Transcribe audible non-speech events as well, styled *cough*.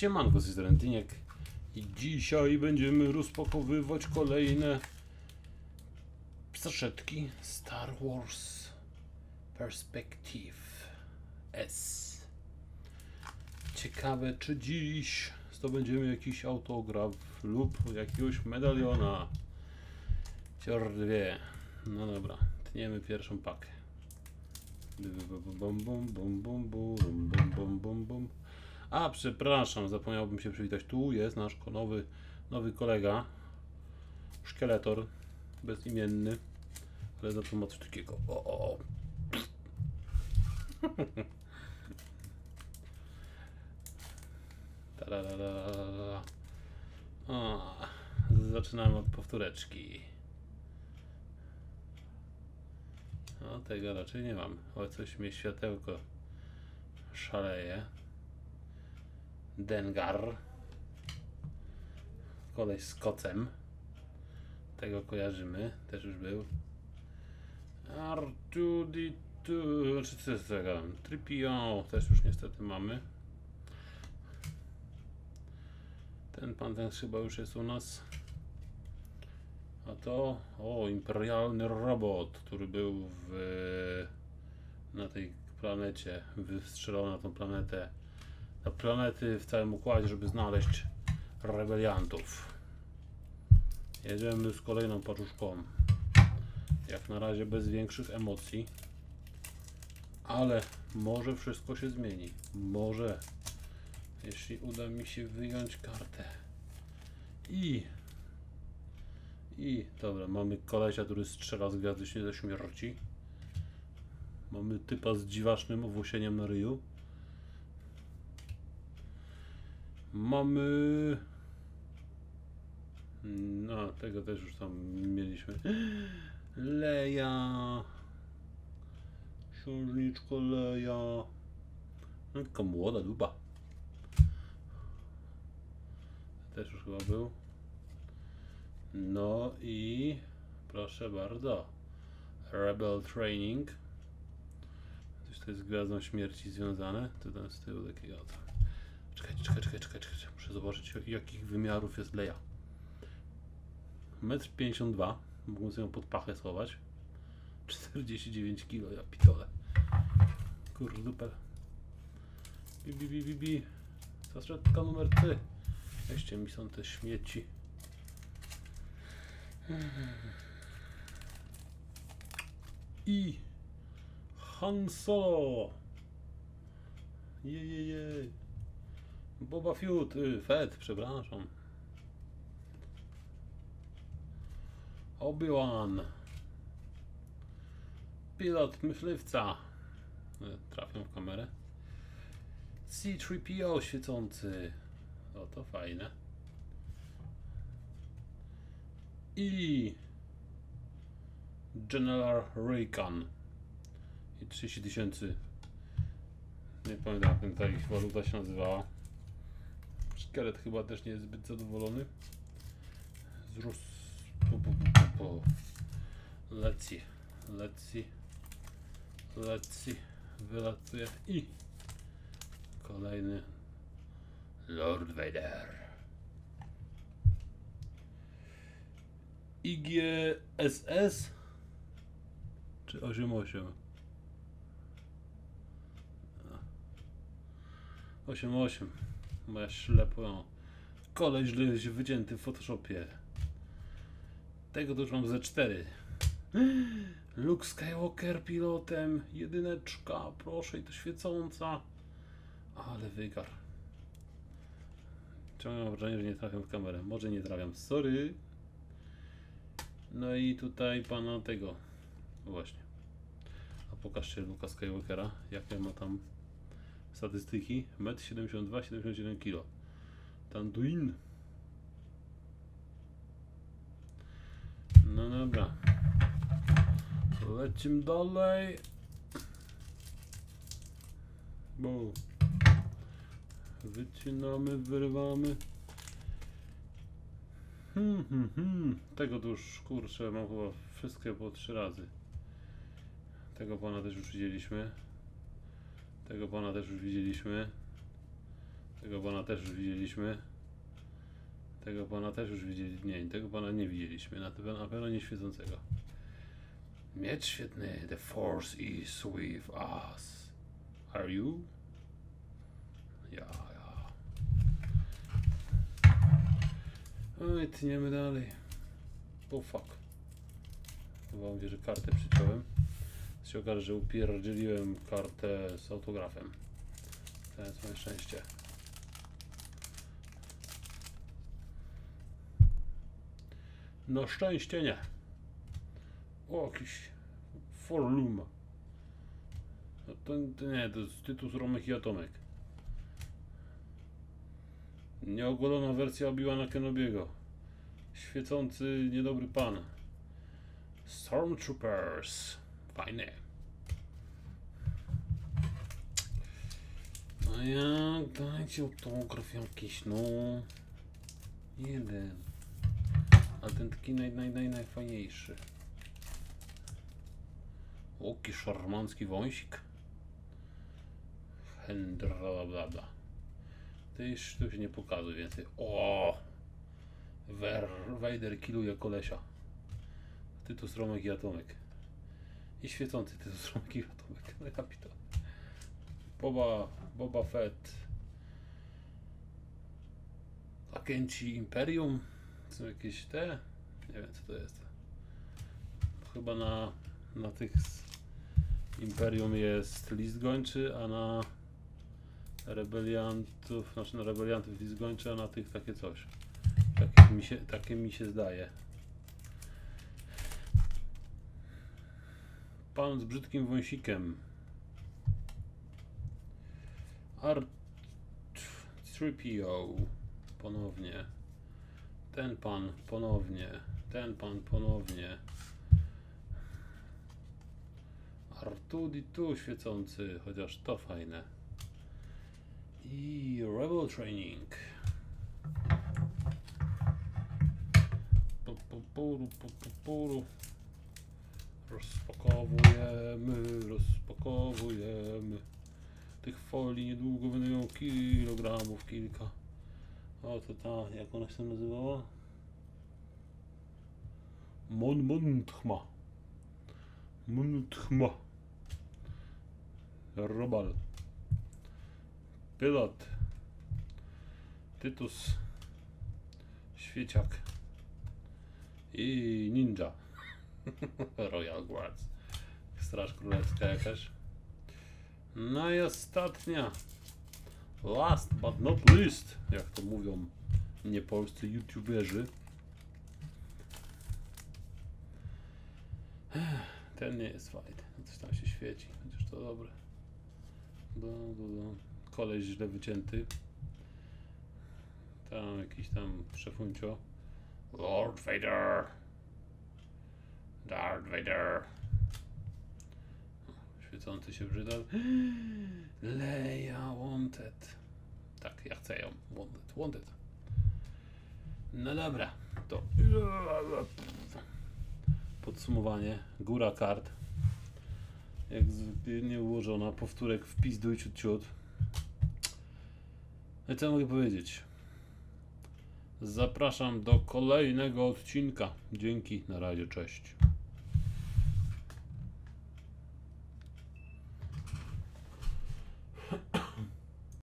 Siemanko, z Rentyniek i dzisiaj będziemy rozpakowywać kolejne saszetki Star Wars Perspective S. Ciekawe, czy dziś zdobędziemy jakiś autograf lub jakiegoś medaliona. Cior wie. No dobra, tniemy pierwszą pakę. Bum, bum, bum, bum, bum, bum, bum, bum, bum. A, przepraszam, zapomniałbym się przywitać. Tu jest nasz nowy, nowy kolega. Szkieletor. Bezimienny. Ale za to ma coś takiego. O, o, o. *laughs* O, zaczynamy od powtóreczki. No, tego raczej nie mam. O, coś mnie światełko szaleje. Dengar. Koleś z kocem. Tego kojarzymy. Też już był. R2D2. Czy co jest tego? Tripio. Też już niestety mamy. Ten pan ten chyba już jest u nas. A to, o, imperialny robot, który był w, na tej planecie, wystrzelony na tą planetę, na planety w całym układzie, żeby znaleźć rebeliantów. Jedziemy z kolejną paczuszką. Jak na razie bez większych emocji, ale może wszystko się zmieni. Może, jeśli uda mi się wyjąć kartę. I i dobra, mamy kolesia, który strzela z gwiazdy się ze śmierci. Mamy typa z dziwacznym owłosieniem na ryju. Mamy... No, tego też już tam mieliśmy. Leja. Księżniczko Leja. No, Taka młoda dupa. Też już chyba był. No i proszę bardzo. Rebel Training. Coś to jest z Gwiazdą Śmierci związane. To tam z tyłu takiego. Czekajcie, czekaj, czekaj, czekaj, czekaj. Muszę zobaczyć jakich wymiarów jest Leia. 1,52 m. Mogę sobie ją pod pachę schować. 49 kg, ja pitole. Kurdupel. Bi, bi, bi, bi, bi. Zaszetka numer 3. Weźcie mi są te śmieci. I Han Solo. Jejeje. Boba Fett, y, Fett, przepraszam. Obi-Wan. Pilot myśliwca. Y, Trafią w kamerę. C-3PO świecący. O, to fajne. I General Raycon i 30 tysięcy nie pamiętam jak ta ich waluta się nazywała Szkielet chyba też nie jest zbyt zadowolony. Z Rus... pu, pu, pu, pu, pu. Leci leci leci wylatuje i kolejny Lord Vader. IGSS czy 88? 88. Moja ślepo. Koleś źle wycięty w Photoshopie. Tego to już mam ze 4. Luke Skywalker pilotem. Jedyneczka. Proszę i to świecąca. Ale wygar. Ciągle mam wrażenie, że nie trafiam w kamerę. Może nie trafiam. Sorry. No i tutaj pana tego. No właśnie. A pokażcie Luka Skywalkera, jakie ma tam statystyki. 1,72 m, 77 kg. Tanduin. No dobra. Lecimy dalej. Bo wycinamy, wyrywamy. Hmm, hmm, hmm. Tego to już kurczę mam chyba wszystkie po trzy razy. Tego pana też już widzieliśmy. Tego pana też już widzieliśmy. Tego pana też już widzieliśmy. Tego pana też już widzieliśmy. Nie, tego pana nie widzieliśmy. Na pewno, nie świecącego. Miecz świetny. The force is with us. Are you? Ja, ja. Oj, tniemy dalej. Oh fuck. Chyba mówię, że kartę przyciąłem. Się okaże, że upierdzieliłem kartę z autografem. To jest moje szczęście. No szczęście nie. O, jakiś Forlum. No to, to nie, to jest Tytus Romek i Atomek. Nieogolona wersja Obi-Wana Kenobiego. Świecący, niedobry pan. Stormtroopers. Fajne. No jak, dajcie autograf jakiś, no. Jeden. Ale ten taki naj, naj, naj, najfajniejszy. Oki szarmancki wąsik. Hendra bla bla. Ty już tu się nie pokazuj więcej. O! Ver, Vader killuje kolesia. Tytus Romek i Atomek. I świecący Tytus Romek i Atomek. Pito. Boba, Boba Fett. Agenci Imperium. Są jakieś te? Nie wiem co to jest. Chyba na, na tych z Imperium jest list gończy, a na rebeliantów, znaczy na rebeliantów list gończy, a na tych takie coś. Takie mi się, takie mi się zdaje. Pan z brzydkim wąsikiem. Art 3PO ponownie. Ten pan ponownie. Ten pan ponownie. Artudi tu świecący, chociaż to fajne. I Rebel Training. Pu, pu, Rozpakowujemy, rozpakowujemy. Tych folii niedługo będą miało kilogramów kilka. O, to ta, jak ona się nazywała? Mon Montchma. Robal. Pilot. Tytus. Świeciak. I ninja. *laughs* Royal Guards. Straż Królewska jakaś. No i ostatnia. Last but not least, jak to mówią niepolscy youtuberzy. *sighs* Ten nie jest fajny. Coś tam się świeci, chociaż to dobre. Do, do, do. Koleś źle wycięty. Tam jakiś tam szefuncio. Lord Vader. Darth Vader. Świecący się brzydal. Leia Wanted. Tak, ja chcę ją. Wanted, Wanted. No dobra, to podsumowanie. Góra kart. Jak zwykle nie ułożona. Powtórek wpis do ciut ciut. No i co mogę powiedzieć? Zapraszam do kolejnego odcinka. Dzięki, na razie, cześć.